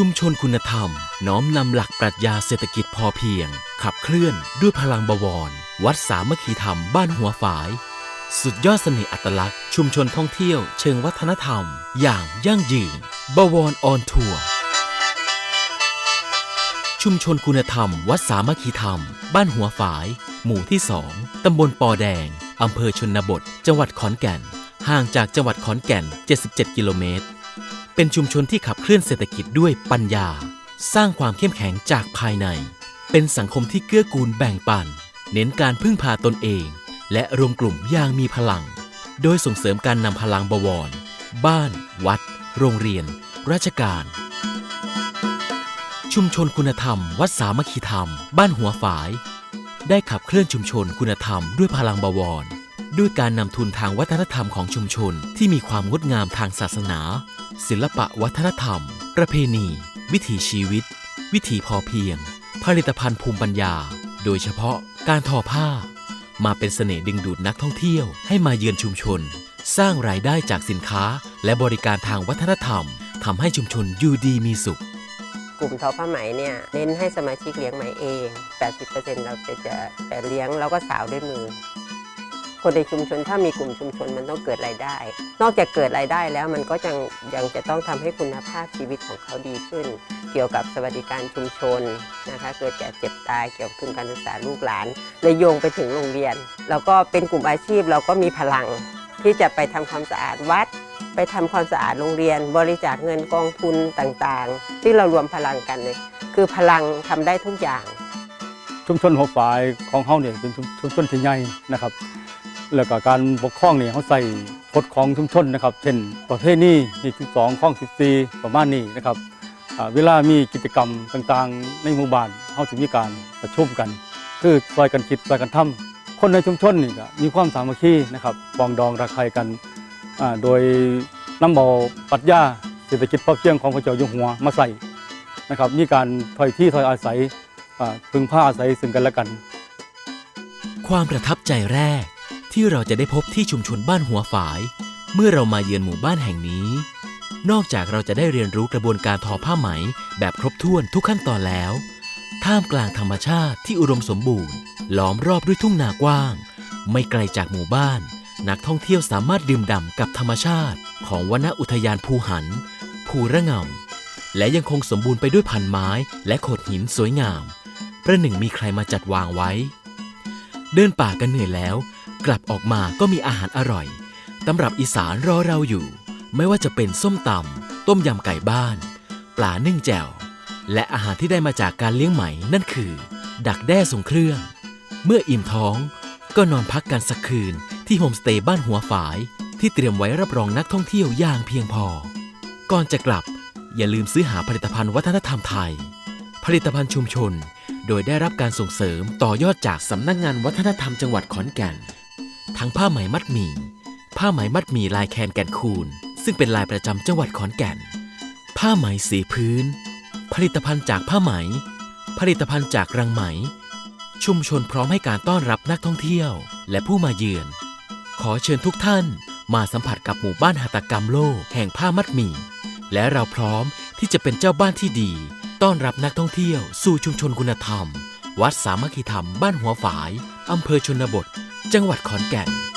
ชุมชนคุณธรรม น้อมนำหลักปรัชญาเศรษฐกิจพอเพียง ขับเคลื่อนด้วยพลังบวร วัดสามัคคีธรรมบ้านหัวฝาย สุดยอดเสน่ห์อัตลักษณ์ ชุมชนท่องเที่ยวเชิงวัฒนธรรม อย่างยั่งยืน บวรออนทัวร์ชุมชนคุณธรรม วัดสามัคคีธรรม บ้านหัวฝาย หมู่ที่สองตำบลปอแดงอำเภอชนบท จังหวัดขอนแก่น ห่างจากจังหวัดขอนแก่น 77 กิโลเมตร เป็นชุมชนที่ขับเคลื่อนเศรษฐกิจด้วยปัญญา สร้างความเข้มแข็งจากภายใน เป็นสังคมที่เกื้อกูลแบ่งปัน เน้นการพึ่งพาตนเอง และรวมกลุ่มอย่างมีพลัง โดยส่งเสริมการนำพลังบวร บ้าน วัด โรงเรียน ราชการ ชุมชนคุณธรรม วัดสามัคคีธรรม บ้านหัวฝาย ได้ขับเคลื่อนชุมชนคุณธรรมด้วยพลังบวร ด้วยการนำทุนทางวัฒนธรรมของชุมชน ที่มีความงดงามทางศาสนา ศิลปะวัฒนธรรม ประเพณี วิถีชีวิต วิถีพอเพียง ผลิตภัณฑ์ภูมิปัญญา โดยเฉพาะการทอผ้า มาเป็นเสน่ห์ดึงดูดนักท่องเที่ยวให้มาเยือนชุมชน สร้างรายได้จากสินค้าและบริการทางวัฒนธรรมทำให้ชุมชนอยู่ดีมีสุขกลุ่มทอผ้าไหมเนี่ยเน้นให้สมาชิกเลี้ยงไหมเอง 80%เราจะจะแต่เลี้ยงแล้วก็สาวด้วยมือ คนในชุมชนถ้ามีกลุ่มชุมชนมันต้องเกิดรายได้ นอกจากเกิดรายได้แล้วมันก็ยังยังจะต้องทำให้คุณภาพชีวิตของเขาดีขึ้น เกี่ยวกับสวัสดิการชุมชนนะคะเกิดแก่เจ็บตายเกี่ยวกับทุนการศึกษาลูกหลานเลยโยงไปถึงโรงเรียน แล้วก็เป็นกลุ่มอาชีพเราก็มีพลังที่จะไปทำความสะอาดวัด ไปทำความสะอาดโรงเรียน บริจาคเงินกองทุนต่างๆ ที่เรารวมพลังกันเลยคือพลังทำได้ทุกอย่าง ชุมชนหัวฝายของเฮาเนี่ยเป็นชุมชุมชนที่ใหญ่นะครับ แล้วก็การปกครองเนี่ยเขาใส่กฎของชุมชนนะครับ เช่น ประเภทนี้ที่ที่สองข้องสิบสี่ประมาณนี้นะครับเวลามีกิจกรรมต่างๆ ในหมู่บ้านเขาจะมีการประชุมกัน คือซอยกันคิดซอยกันทำคนในชุมชนนี่ก็มีความสามัคคีนะครับปองดองรักใครกันโดยน้ำเอาปรัชญาเศรษฐกิจพอเพียงของพระเจ้าอยู่หัวมาใส่นะครับมีการถอยที่ถอยอาศัยพึ่งพาอาศัยซึ่งกันและกัน ความประทับใจแรก ที่เราจะได้พบที่ชุมชนบ้านหัวฝาย เมื่อเรามาเยือนหมู่บ้านแห่งนี้ นอกจากเราจะได้เรียนรู้กระบวนการทอผ้าไหม แบบครบถ้วนทุกขั้นตอนแล้ว ท่ามกลางธรรมชาติที่อุดมสมบูรณ์ ล้อมรอบด้วยทุ่งนากว้าง ไม่ไกลจากหมู่บ้าน นักท่องเที่ยวสามารถดื่มด่ำกับธรรมชาติ ของวนอุทยานภูหัน ภูระงำและยังคงสมบูรณ์ไปด้วยพันไม้และโขดหินสวยงาม ประหนึ่งมีใครมาจัดวางไว้ เดินป่ากันเหนื่อยแล้ว กลับออกมาก็มีอาหารอร่อย ตำรับอีสานรอเราอยู่ ไม่ว่าจะเป็นส้มตำต้มยำไก่บ้าน ปลานึ่งแจ่ว และอาหารที่ได้มาจากการเลี้ยงไหมนั่นคือ ดักแด้ทรงเครื่อง เมื่ออิ่มท้องก็นอนพักกันสักคืนที่โฮมสเตย์บ้านหัวฝาย ที่เตรียมไว้รับรองนักท่องเที่ยวอย่างเพียงพอ ก่อนจะกลับ อย่าลืมซื้อหาผลิตภัณฑ์วัฒนธรรมไทย ผลิตภัณฑ์ชุมชน โดยได้รับการส่งเสริมต่อยอดจากสำนักงานวัฒนธรรมจังหวัดขอนแก่น ทั้งผ้าไหมมัดหมี่ผ้าไหมมัดหมี่ลายแคนแก่นคูน ซึ่งเป็นลายประจำจังหวัดขอนแก่น ผ้าไหมสีพื้น ผลิตภัณฑ์จากผ้าไหม ผลิตภัณฑ์จากรังไหม ชุมชนพร้อมให้การต้อนรับนักท่องเที่ยว และผู้มาเยือน ขอเชิญทุกท่านมาสัมผัสกับหมู่บ้านหัตถกรรมโลกแห่งผ้ามัดหมี่และเราพร้อมที่จะเป็นเจ้าบ้านที่ดี ต้อนรับนักท่องเที่ยวสู่ชุมชนคุณธรรม วัดสามัคคีธรรมบ้านหัวฝาย อำเภอชนบท จังหวัดขอนแก่น